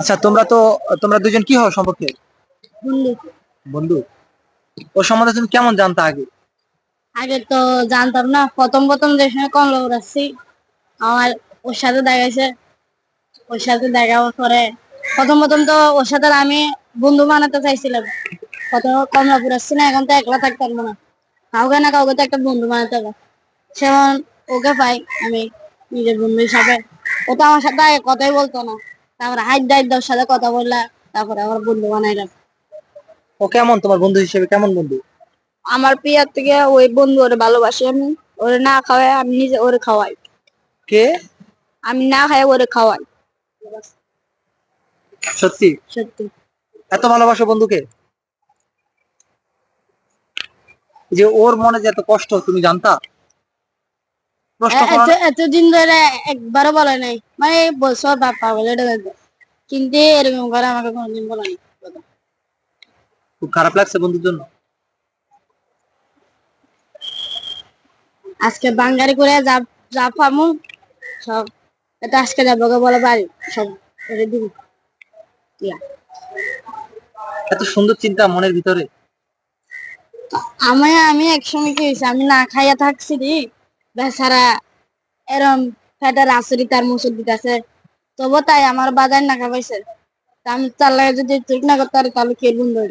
আচ্ছা তোমরা তো তোমরা দুজন কি হও সম্পর্কে? বন্ধু। বন্ধু। ওর সম্বন্ধে তুমি কেমন জানতা আগে? আগে তো জানতাম না প্রথম প্রথম যে সময় কমলা উড়াচ্ছি আমার ওর সাথে দেখাইছে ওর সাথে দেখা পরে প্রথম প্রথম তো ওর সাথে আমি বন্ধু বানাতে চাইছিলাম। প্রথম কমলা পুরাচ্ছি না এখন তো একলা থাকতে পারব না। কাউকে না কাউকে তো একটা বন্ধু বানাতে হবে। সেমন ওকে পাই আমি নিজের বন্ধু হিসাবে। ও তো আমার সাথে কথাই বলতো না। তারপরে হাইট ডাইট সাথে কথা বললা তারপরে আমার বন্ধু বানাইলাম। ও কেমন তোমার বন্ধু হিসেবে কেমন বন্ধু? আমার প্রিয়ার থেকে ওই বন্ধু ওরে ভালোবাসি আমি ওরে না খাওয়াই আমি নিজে ওরে খাওয়াই। কে? আমি না খাই ওরে খাওয়াই। সত্যি? সত্যি। এত ভালোবাসো বন্ধুকে? যে ওর মনে যে এত কষ্ট তুমি জানতা? করো? এতদিন ধরে একবারও বলে নাই। মানে বলছো বাপা বলে কিন্তু এরকম করে আমাকে কোনোদিন বলে নাই। খুব খারাপ লাগছে বন্ধুর জন্য। আজকে বাঙ্গারি করে যা যা পামু সব। এটা আজকে যাব গে বলে বাড়ি। সব করে দিব। এত সুন্দর চিন্তা মনের ভিতরে। আমি আমি একসময় কি হয়েছে? আমি না খাইয়া থাকছি রে। বেচারা এরম ফেটার আসরি তার মুসুর দিতেছে তবু তাই আমার বাজার না পাইছে আমি তার লাগে যদি ঠিক না করতে পারি, তাহলে কে বন্ধু?